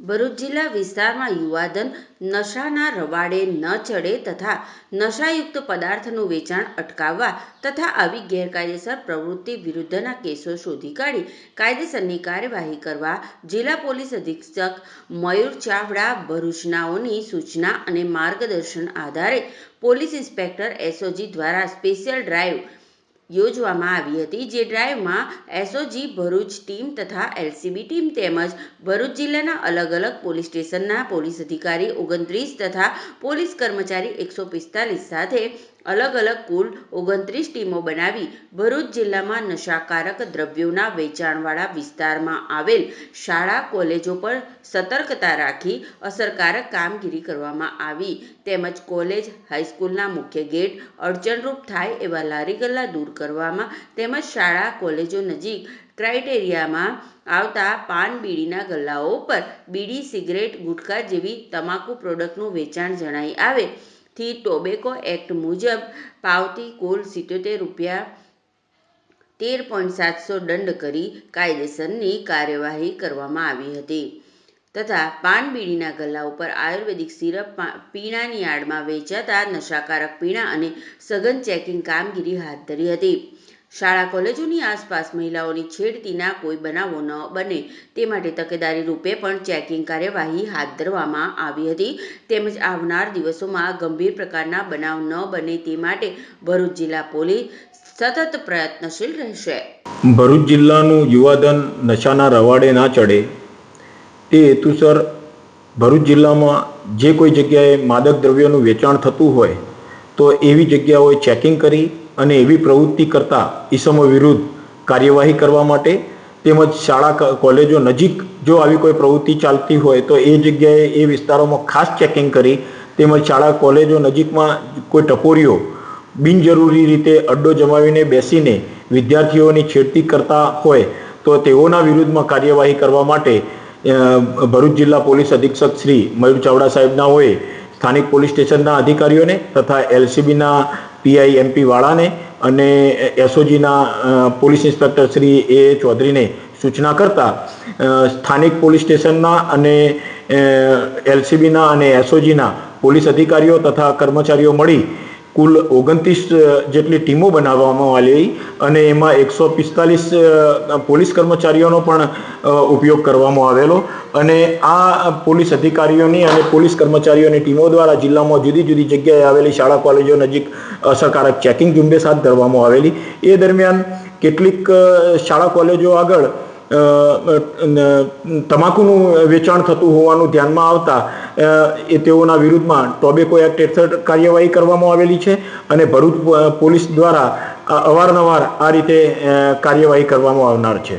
ભરૂચ જિલ્લા વિસ્તારમાં યુવાધન નશાના રવાડે ન ચડે તથા નશાયુક્ત પદાર્થનું વેચાણ અટકાવવા તથા આવી ગેરકાયદેસર પ્રવૃત્તિ વિરુદ્ધના કેસો શોધી કાઢી કાયદેસરની કાર્યવાહી કરવા જિલ્લા પોલીસ અધિક્ષક મયુર ચાવડા ભરૂચનાઓની સૂચના અને માર્ગદર્શન આધારે પોલીસ ઇન્સ્પેક્ટર એસઓજી દ્વારા સ્પેશિયલ ડ્રાઈવ યોજવામાં આવી હતી, જે ડ્રાઈવમાં એસઓજી ભરૂચ ટીમ તથા એલસીબી ટીમ તેમજ ભરૂચ જિલ્લાના અલગ અલગ પોલીસ સ્ટેશનના પોલીસ અધિકારી ઓગણત્રીસ તથા પોલીસ કર્મચારી એકસો પિસ્તાલીસ સાથે અલગ અલગ કુલ ઓગણત્રીસ ટીમો બનાવી ભરૂચ જિલ્લામાં નશાકારક દ્રવ્યોના વેચાણવાળા વિસ્તારમાં આવેલ શાળા, કોલેજો પર સતર્કતા રાખી અસરકારક કામગીરી કરવામાં આવી. તેમજ કોલેજ, હાઈસ્કૂલના મુખ્ય ગેટ અડચણરૂપ થાય એવા લારી ગલ્લા દૂર કરવામાં તેમજ શાળા, કોલેજો નજીક ક્રાઇટેરિયામાં આવતા પાન બીડીના ગલ્લાઓ પર બીડી, સિગરેટ, ગુટખા જેવી તમાકુ પ્રોડક્ટનું વેચાણ જણાઈ આવે. થી ટોબેકો એક્ટ મુજબ પાવતી કુલ સિત્યોતેર રૂપિયા તેર પોઈન્ટ સાતસો દંડ કરી કાયદેસરની કાર્યવાહી કરવામાં આવી હતી. તથા પાન બીડીના ગલ્લા ઉપર આયુર્વેદિક સિરપ પીણાની આડમાં વેચાતા નશાકારક પીણા અને સઘન ચેકિંગ કામગીરી હાથ ધરી હતી. શાળા કોલેજોની આસપાસ મહિલાઓની છેડતીના કોઈ બનાવો ન બને. તે માટે તકેદારી રૂપે પણ ચેકિંગ કાર્યવાહી હાથ ધરવામાં આવી હતી. તેમજ આવનાર દિવસોમાં ગંભીર પ્રકારના બનાવ ન બને તે માટે ભરૂચ જિલ્લા પોલીસ સતત પ્રયત્નશીલ રહેશે. ભરૂચ જિલ્લાનું યુવાધન નશાના રવાડે ના ચડે તે હેતુસર ભરૂચ જિલ્લામાં જે કોઈ જગ્યાએ માદક દ્રવ્યોનું વેચાણ થતું હોય તો એવી જગ્યાઓએ ચેકિંગ કરી અને એવી પ્રવૃત્તિ કરતા ઈસમો વિરુદ્ધ કાર્યવાહી કરવા માટે તેમજ શાળા કોલેજો નજીક જો આવી કોઈ પ્રવૃત્તિ ચાલતી હોય તો એ જગ્યાએ એ વિસ્તારોમાં ખાસ ચેકિંગ કરી તેમજ શાળા, કોલેજો નજીકમાં કોઈ ટપોરીઓ બિનજરૂરી રીતે અડ્ડો જમાવીને બેસીને વિદ્યાર્થીઓની છેડતી કરતા હોય તો તેઓના વિરુદ્ધમાં કાર્યવાહી કરવા માટે ભરૂચ જિલ્લા પોલીસ અધિક્ષક શ્રી મયુર ચાવડા સાહેબના હોય, સ્થાનિક પોલીસ સ્ટેશનના અધિકારીઓને તથા એલસીબીના પીઆઈ એમપી વાળાને અને એસઓજીના પોલીસ ઇન્સ્પેક્ટર શ્રી એ ચૌધરીને સૂચના કરતા સ્થાનિક પોલીસ સ્ટેશનના અને એલસીબીના અને એસઓજીના પોલીસ અધિકારીઓ તથા કર્મચારીઓ મળી કુલ ઓગણત્રીસ જેટલી ટીમો બનાવવામાં આવી અને એમાં એકસો પિસ્તાલીસ પોલીસ કર્મચારીઓનો પણ ઉપયોગ કરવામાં આવેલો. અને આ પોલીસ અધિકારીઓની અને પોલીસ કર્મચારીઓની ટીમો દ્વારા જિલ્લામાં જુદી જુદી જગ્યાએ આવેલી શાળા, કોલેજો નજીક અસરકારક ચેકિંગ ઝુંબેશ હાથ ધરવામાં આવેલી. એ દરમિયાન કેટલીક શાળા, કોલેજો આગળ તમાકુનું વેચાણ થતું હોવાનું ધ્યાનમાં આવતા એ તેઓના વિરુદ્ધમાં ટોબેકો એક્ટ હેઠળ કાર્યવાહી કરવામાં આવેલી છે અને ભરૂચ પોલીસ દ્વારા અવારનવાર આ રીતે કાર્યવાહી કરવામાં આવનાર છે.